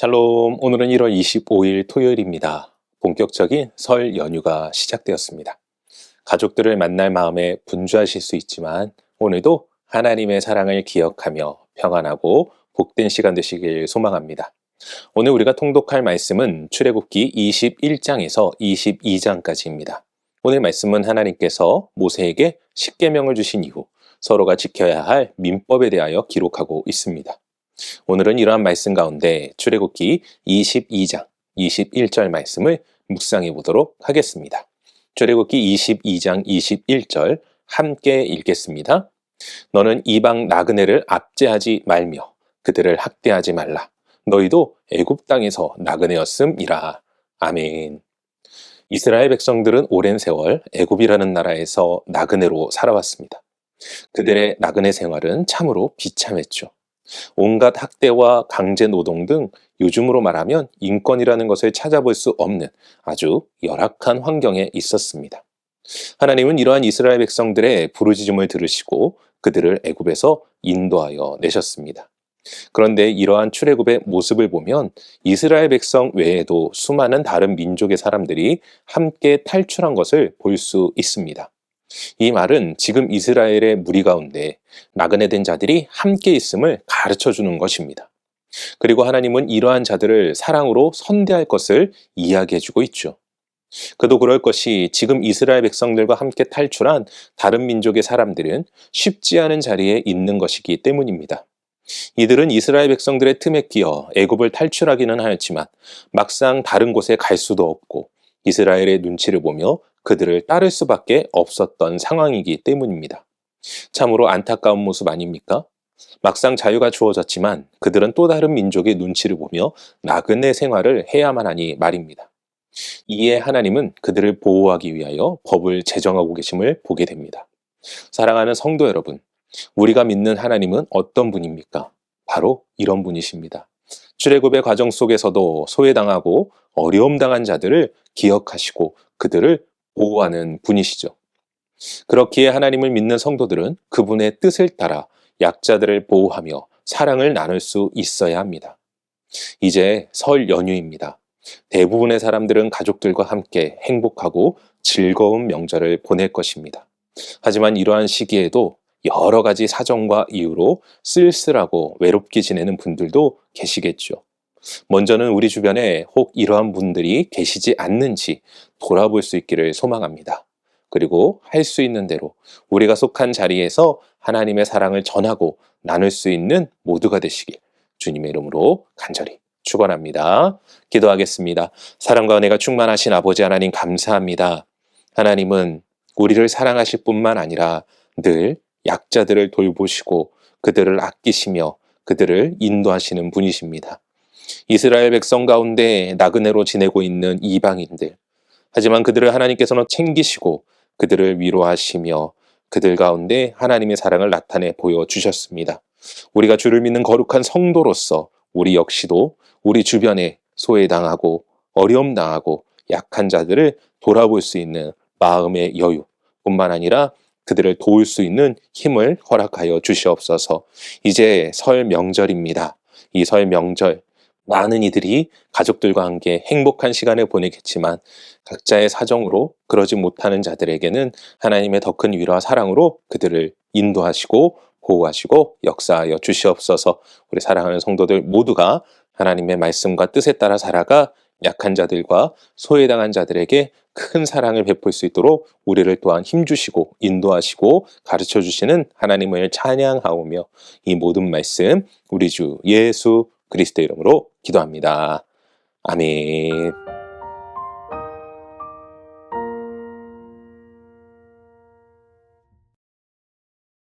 샬롬, 오늘은 1월 25일 토요일입니다. 본격적인 설 연휴가 시작되었습니다. 가족들을 만날 마음에 분주하실 수 있지만 오늘도 하나님의 사랑을 기억하며 평안하고 복된 시간 되시길 소망합니다. 오늘 우리가 통독할 말씀은 출애굽기 21장에서 22장까지입니다. 오늘 말씀은 하나님께서 모세에게 십계명을 주신 이후 서로가 지켜야 할 민법에 대하여 기록하고 있습니다. 오늘은 이러한 말씀 가운데 출애굽기 22장 21절 말씀을 묵상해 보도록 하겠습니다. 출애굽기 22장 21절 함께 읽겠습니다. 너는 이방 나그네를 압제하지 말며 그들을 학대하지 말라. 너희도 애굽 땅에서 나그네였음이라. 아멘. 이스라엘 백성들은 오랜 세월 애굽이라는 나라에서 나그네로 살아왔습니다. 그들의 나그네 생활은 참으로 비참했죠. 온갖 학대와 강제 노동 등 요즘으로 말하면 인권이라는 것을 찾아볼 수 없는 아주 열악한 환경에 있었습니다. 하나님은 이러한 이스라엘 백성들의 부르짖음을 들으시고 그들을 애굽에서 인도하여 내셨습니다. 그런데 이러한 출애굽의 모습을 보면 이스라엘 백성 외에도 수많은 다른 민족의 사람들이 함께 탈출한 것을 볼 수 있습니다. 이 말은 지금 이스라엘의 무리 가운데 나그네 된 자들이 함께 있음을 가르쳐 주는 것입니다. 그리고 하나님은 이러한 자들을 사랑으로 선대할 것을 이야기해 주고 있죠. 그도 그럴 것이 지금 이스라엘 백성들과 함께 탈출한 다른 민족의 사람들은 쉽지 않은 자리에 있는 것이기 때문입니다. 이들은 이스라엘 백성들의 틈에 끼어 애굽을 탈출하기는 하였지만 막상 다른 곳에 갈 수도 없고 이스라엘의 눈치를 보며 그들을 따를 수밖에 없었던 상황이기 때문입니다. 참으로 안타까운 모습 아닙니까? 막상 자유가 주어졌지만 그들은 또 다른 민족의 눈치를 보며 나그네 생활을 해야만 하니 말입니다. 이에 하나님은 그들을 보호하기 위하여 법을 제정하고 계심을 보게 됩니다. 사랑하는 성도 여러분, 우리가 믿는 하나님은 어떤 분입니까? 바로 이런 분이십니다. 출애굽의 과정 속에서도 소외당하고 어려움 당한 자들을 기억하시고 그들을 보호하는 분이시죠. 그렇기에 하나님을 믿는 성도들은 그분의 뜻을 따라 약자들을 보호하며 사랑을 나눌 수 있어야 합니다. 이제 설 연휴입니다. 대부분의 사람들은 가족들과 함께 행복하고 즐거운 명절을 보낼 것입니다. 하지만 이러한 시기에도 여러 가지 사정과 이유로 쓸쓸하고 외롭게 지내는 분들도 계시겠죠. 먼저는 우리 주변에 혹 이러한 분들이 계시지 않는지 돌아볼 수 있기를 소망합니다. 그리고 할 수 있는 대로 우리가 속한 자리에서 하나님의 사랑을 전하고 나눌 수 있는 모두가 되시길 주님의 이름으로 간절히 축원합니다. 기도하겠습니다. 사랑과 은혜가 충만하신 아버지 하나님 감사합니다. 하나님은 우리를 사랑하실 뿐만 아니라 늘 약자들을 돌보시고 그들을 아끼시며 그들을 인도하시는 분이십니다. 이스라엘 백성 가운데 나그네로 지내고 있는 이방인들. 하지만 그들을 하나님께서는 챙기시고 그들을 위로하시며 그들 가운데 하나님의 사랑을 나타내 보여주셨습니다. 우리가 주를 믿는 거룩한 성도로서 우리 역시도 우리 주변에 소외당하고 어려움 당하고 약한 자들을 돌아볼 수 있는 마음의 여유 뿐만 아니라 그들을 도울 수 있는 힘을 허락하여 주시옵소서. 이제 설 명절입니다. 이 설 명절 많은 이들이 가족들과 함께 행복한 시간을 보내겠지만 각자의 사정으로 그러지 못하는 자들에게는 하나님의 더 큰 위로와 사랑으로 그들을 인도하시고 보호하시고 역사하여 주시옵소서 우리 사랑하는 성도들 모두가 하나님의 말씀과 뜻에 따라 살아가 약한 자들과 소외당한 자들에게 큰 사랑을 베풀 수 있도록 우리를 또한 힘주시고 인도하시고 가르쳐 주시는 하나님을 찬양하오며 이 모든 말씀 우리 주 예수 그리스도 이름으로 기도합니다. 아멘.